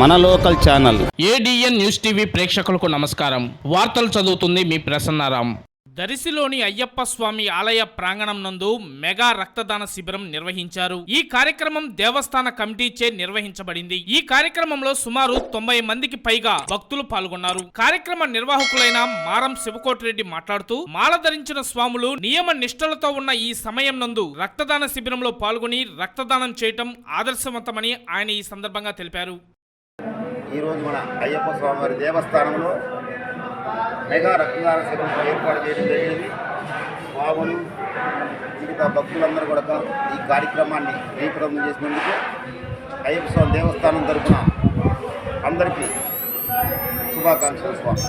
మన local channel. ADN news TV ప్రేక్షకులకు నమస్కారం. వార్తలు చదువుతుంది మీ ప్రసన్నారాం. దరిసిలోని అయ్యప్ప స్వామి ఆలయ ప్రాంగణం నందు మెగా రక్తదాన శిబిరం నిర్వహించారు. ఈ కార్యక్రమం దేవస్థాన కమిటీచే నిర్వహించబడింది. ఈ కార్యక్రమంలో సుమారు తొంభై మందికి పైగా భక్తులు పాల్గొన్నారు. కార్యక్రమ నిర్వాహకులైన మారం శివకోటిరెడ్డి మాట్లాడుతూ మాల ధరించిన స్వాములు నియమ నిష్ఠలతో ఉన్న ఈ సమయం నందు రక్తదాన శిబిరంలో పాల్గొని రక్తదానం చేయటం ఆదర్శవంతమని ఆయన ఈ సందర్భంగా తెలిపారు. ఈరోజు మన అయ్యప్ప స్వామివారి దేవస్థానంలో మెగా రక్తదాన శిబిరం ఏర్పాటు చేయడం జరిగింది. స్వాములు మిగతా భక్తులందరూ కూడా ఈ కార్యక్రమాన్ని జయప్రదం చేసినందుకు అయ్యప్ప స్వామి దేవస్థానం తరఫున అందరికీ శుభాకాంక్షలు స్వామి.